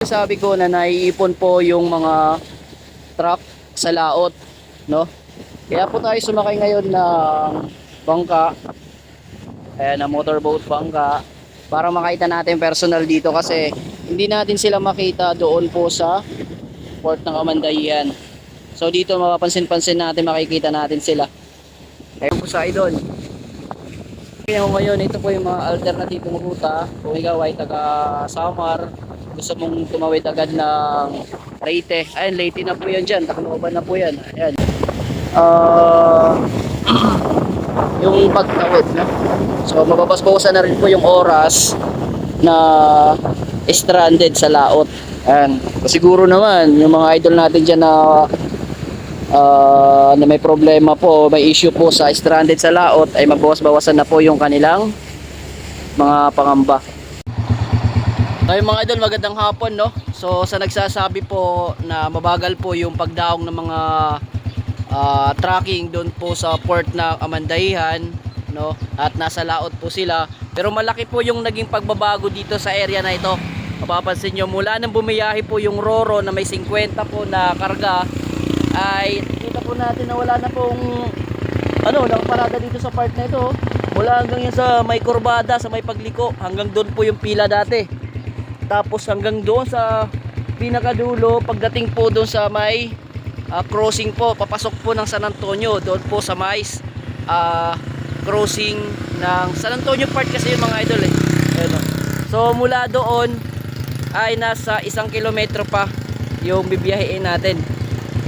Sabi ko na naiipon po yung mga truck sa laot, no? Kaya po tayo sumakay ngayon ng bangka, ayan na motorboat bangka, para makita natin personal dito kasi hindi natin sila makita doon po sa port ng Amandayan. So dito mapapansin-pansin natin, makikita natin sila. Ayun po sa idol. Ngayon, ito po yung mga alternatibong ruta. Kung ikaw ay taga Samar, gusto mong tumawid agad ng Leyte. Ayun, Leyte na po yan dyan. Tacloban na po yan. Ayan. Ah, yung pagtawid, no? So, mababasbawasan na rin po yung oras na stranded sa laot. Ayan. Siguro naman, yung mga idol natin dyan na ah, na may problema po, may issue po sa stranded sa laot ay magbawas-bawasan na po yung kanilang mga pangamba. Yung mga idol, magandang hapon no. So sa nagsasabi po na mabagal po yung pagdaong ng mga ah, tracking doon po sa port ng Amandahihan no at nasa laot po sila pero malaki po yung naging pagbabago dito sa area na ito mapapansin nyo mula nang bumiyahe po yung Roro na may 50 po na karga ay kita po natin na wala na pong ano, nakaparada dito sa part na ito. Mula hanggang yan sa may kurbada, sa may pagliko, hanggang doon po yung pila dati. Tapos hanggang doon sa pinakadulo, pagdating po doon sa may ah, crossing po, papasok po ng San Antonio, doon po sa may ah, crossing ng San Antonio part kasi yung mga idol eh. Ayun, oh. So mula doon ay nasa isang kilometro pa yung bibiyahin natin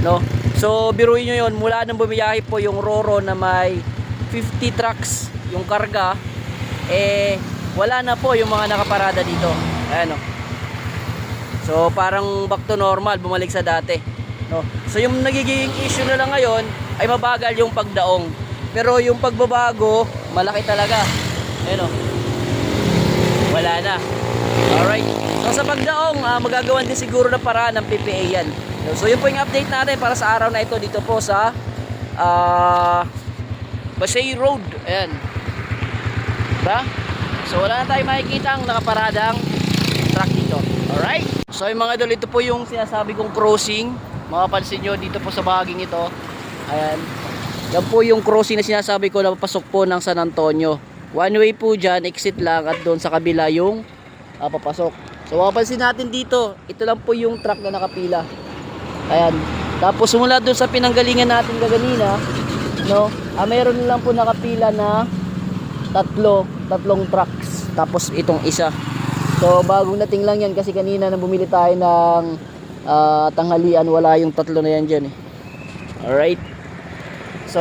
no so biruin nyo yun mula nang bumiyahe po yung Roro na may 50 trucks yung karga eh wala na po yung mga nakaparada dito ayan o so parang back to normal bumalik sa dati no so yung nagiging issue na lang ngayon ay mabagal yung pagdaong pero yung pagbabago malaki talaga ayan o wala na alright so sa pagdaong ah, magagawan din siguro na paraan ng PPA yan So yun po yung update natin para sa araw na ito dito po sa uh, Basay Road. Ayan. Diba? So wala na tayong makikita ang nakaparadang. Alright? So yung mga idol, ito po yung sinasabi kong crossing. Makapansin nyo dito po sa bahaging ito. Ayan. Yan po yung crossing na sinasabi ko na papasok po ng San Antonio. One way po dyan, exit lang at doon sa kabila yung ah, papasok. So mapapansin natin dito, ito lang po yung truck na nakapila. Ayan. Tapos mula doon sa pinanggalingan natin kaganina, no? Ah, mayroon lang po nakapila na tatlo, tatlong trucks. Tapos itong isa. So bagong dating lang yan kasi kanina nang bumili tayo ng ah, tanghalian, wala yung tatlo na yan dyan eh. Alright. So,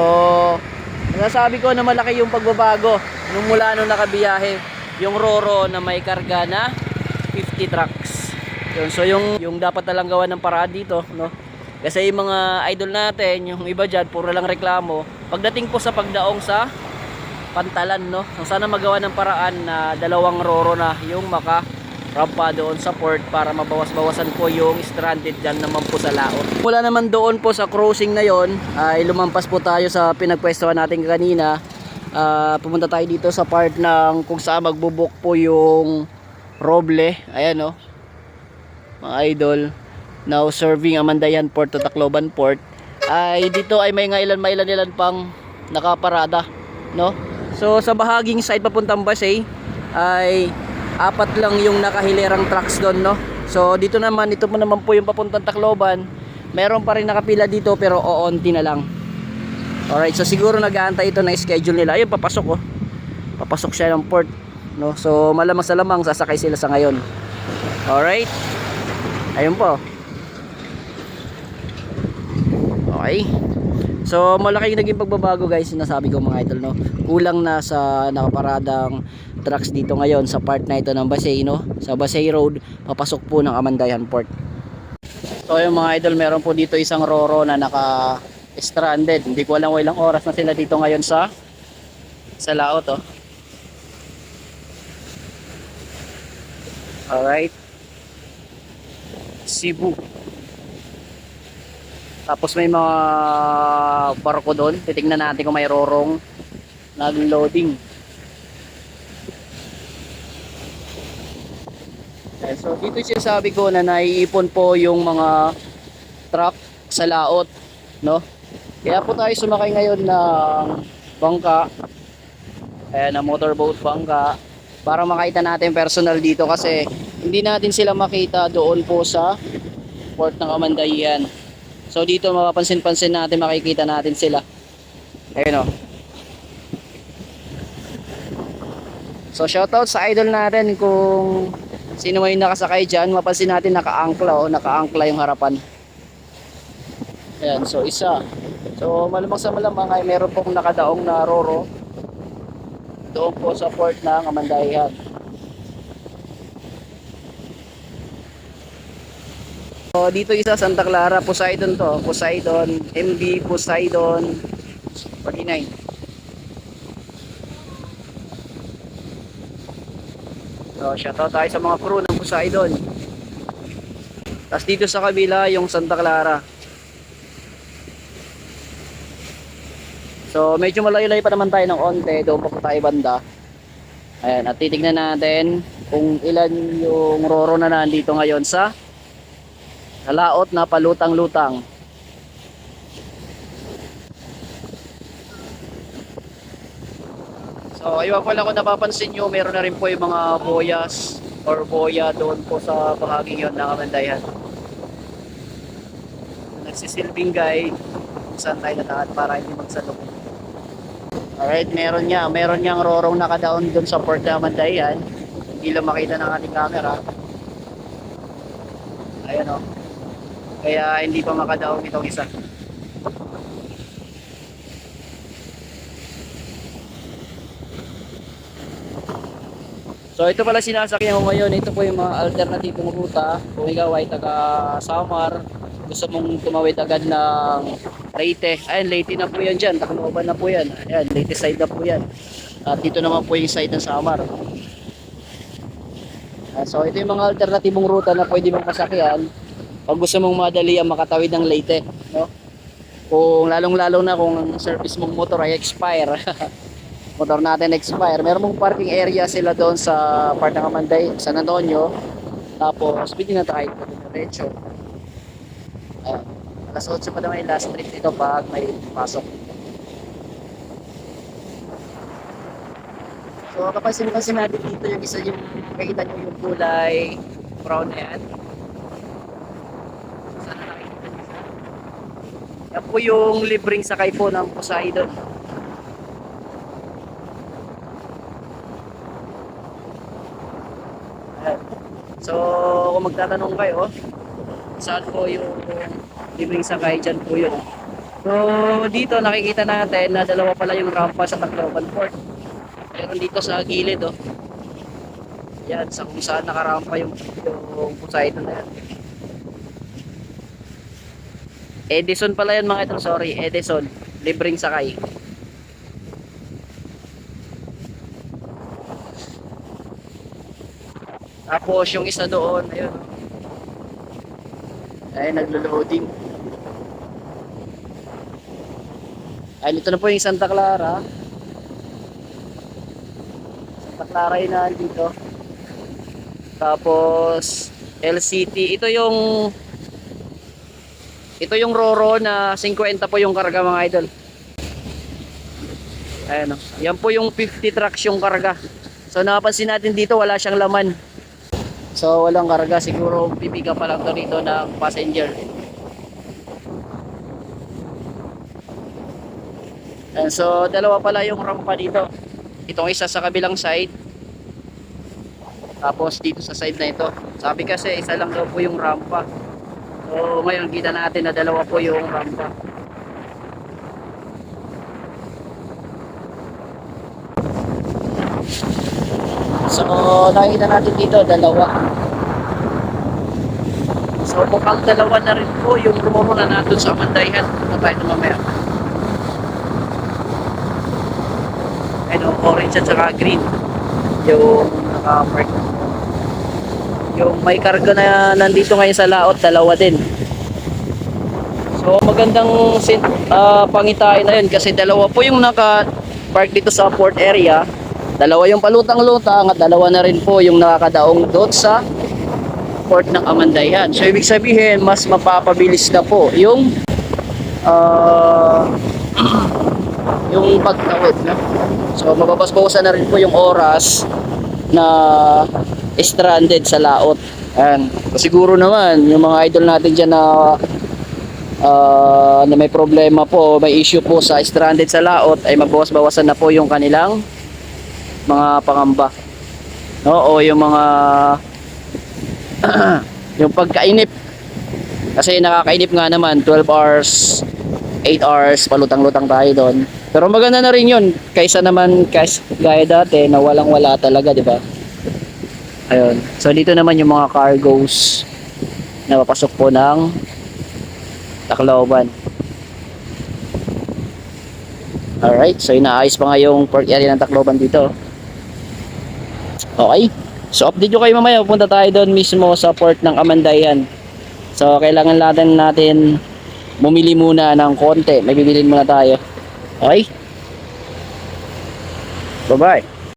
nasabi ko na malaki yung pagbabago nung mula nung nakabiyahe yung Roro na may karga na 50 trucks. Yun, so yung yung dapat na lang gawa ng paraan dito, no? Kasi yung mga idol natin, yung iba diyan puro lang reklamo. Pagdating po sa pagdaong sa pantalan, no? So sana magawa ng paraan na dalawang roro na yung maka rampa doon sa port para mabawas-bawasan po yung stranded dyan naman po sa laot. Mula naman doon po sa crossing na yon ay lumampas po tayo sa pinagpwestuhan natin kanina. Ah, pumunta tayo dito sa part ng kung saan magbubuk po yung roble. Ayan no mga idol now serving Amandayan Port to Tacloban Port ay dito ay may nga ilan mailan ilan pang nakaparada no so sa bahaging side papuntang Basay ay apat lang yung nakahilerang trucks doon no? So dito naman ito po naman po yung papuntang Tacloban. Meron pa rin nakapila dito pero oonti na lang. Alright so siguro nag-aantay ito na schedule nila. Ayun papasok oh. Papasok siya ng port no? So malamang sa lamang sasakay sila sa ngayon. Alright. Ayun po. Okay. So malaki yung naging pagbabago guys sinasabi ko mga idol no. Kulang na sa nakaparadang trucks dito ngayon sa part na ito ng Basay no. Sa Basay Road papasok po ng Amandayan Port. So yung mga idol meron po dito isang Roro na naka stranded. Hindi ko alam kung ilang oras na sila dito ngayon sa sa laot oh. Alright. Cebu. Tapos may mga barko doon. Titingnan natin kung may rorong nag-loading. Ayan So dito sinasabi ko na naiipon po yung mga truck sa laot, no? Kaya po tayo sumakay ngayon ng bangka, ayan, na motorboat bangka, para makita natin personal dito kasi hindi natin sila makita doon po sa port ng Amandayan. So dito mapapansin-pansin natin, makikita natin sila. Ayun o. So shoutout sa idol natin kung sino may nakasakay dyan, mapansin natin naka-angkla o naka-angkla yung harapan. Ayan, so isa. So malamang sa malamang ay meron pong nakadaong na roro doon po sa port ng Amandayan. So dito isa Santa Clara, Poseidon to, Poseidon, MB Poseidon 49. So, shoutout tayo sa mga crew ng Poseidon. Tapos dito sa kabila, yung Santa Clara. So, medyo malayo-layo pa naman tayo ng onte. Doon pa tayo banda. Ayan, at titignan natin kung ilan yung roro na nandito ngayon sa nalaot na palutang-lutang. So, ayun pala kung napapansin nyo, meron na rin po yung mga boyas or boya doon po sa bahaging yon ng Amandayan. Nagsisilbing guide kung saan tayo nataan para hindi magsalok. Alright, meron niya. Meron niyang rorong nakadown doon sa port ng Amandayan. Hindi lang makita ng ating camera. Ayan o. Kaya hindi pa makadaon itong isa. So ito pala sinasakyan ko ngayon. Ito po yung mga alternatibong ruta. Kung ikaw ay taga Samar, gusto mong tumawid agad ng Leyte. Ayan, Leyte na po yan dyan. Tacloban na po yan. Ayan, Leyte side na po yan. At dito naman po yung side ng Samar. So ito yung mga alternatibong ruta na pwede mong masakyan pag gusto mong madali ang makatawid ng Leyte. No? Kung lalong-lalo na kung ang service mong motor ay expire. motor natin expire. Meron mong parking area sila doon sa part ng Amanday, San Antonio. Tapos, pwede na tayo diretso. Ayan. Alas 8 pa naman yung last trip dito pag may pasok. So, kapansin-pansin natin dito yung isa yung makikita nyo yung kulay brown yan. Sana nakikita nyo siya. Yan yung libreng sakay po ng Poseidon. So, kung magtatanong kayo, saan po yung libreng sakay, dyan po yun. So, dito nakikita natin na dalawa pala yung rampa sa Tacloban Port. Meron dito sa gilid, oh. Yan, sa kung saan nakarampa yung, yung Poseidon na yan. Edison pala yan mga ito, sorry, Edison. Libreng sakay. Tapos yung isa doon, ayun. Ay, naglo-loading. Ay, ito na po yung Santa Clara. Santa Clara yun na dito. Tapos, LCT. Ito yung ito yung Roro na 50 po yung karga mga idol. Ayan o. Yan po yung 50 trucks yung karga. So napansin natin dito wala siyang laman. So walang karga. Siguro pipiga pa lang to dito ng passenger. And so dalawa pala yung rampa dito. Itong isa sa kabilang side. Tapos dito sa side na ito. Sabi kasi isa lang daw po yung rampa. So ngayon kita natin na dalawa po yung rampa. So nakita natin dito dalawa. So mukhang dalawa na rin po yung roro na nandun sa Mandayhan. Punta tayo na mamaya. Ano, orange at saka green. Yung naka-park yung may karga na nandito ngayon sa laot, dalawa din. So magandang uh, pangitain na yun kasi dalawa po yung naka park dito sa port area. Dalawa yung palutang-lutang at dalawa na rin po yung nakakadaong doon sa port ng Amandayan. So ibig sabihin, mas mapapabilis na po yung ah, yung pagtawid na. So mababasbawasan na rin po yung oras na stranded sa laot. Ayan. Siguro naman, yung mga idol natin dyan na ah, na may problema po, may issue po sa stranded sa laot, ay mabawas-bawasan na po yung kanilang mga pangamba. No? O yung mga yung pagkainip. Kasi nakakainip nga naman, 12 hours, 8 hours, palutang-lutang tayo doon. Pero maganda na rin yun, kaysa naman, kaysa, gaya dati, na walang-wala talaga, di ba? Ayun. So, dito naman yung mga cargoes na papasok po ng Tacloban. Alright, so inaayos pa nga yung port area ng Tacloban dito. Okay. So update ko kayo mamaya, pupunta tayo doon mismo sa port ng Amandayan. So kailangan natin natin bumili muna ng konti. May bibilin muna tayo. Okay? Bye-bye.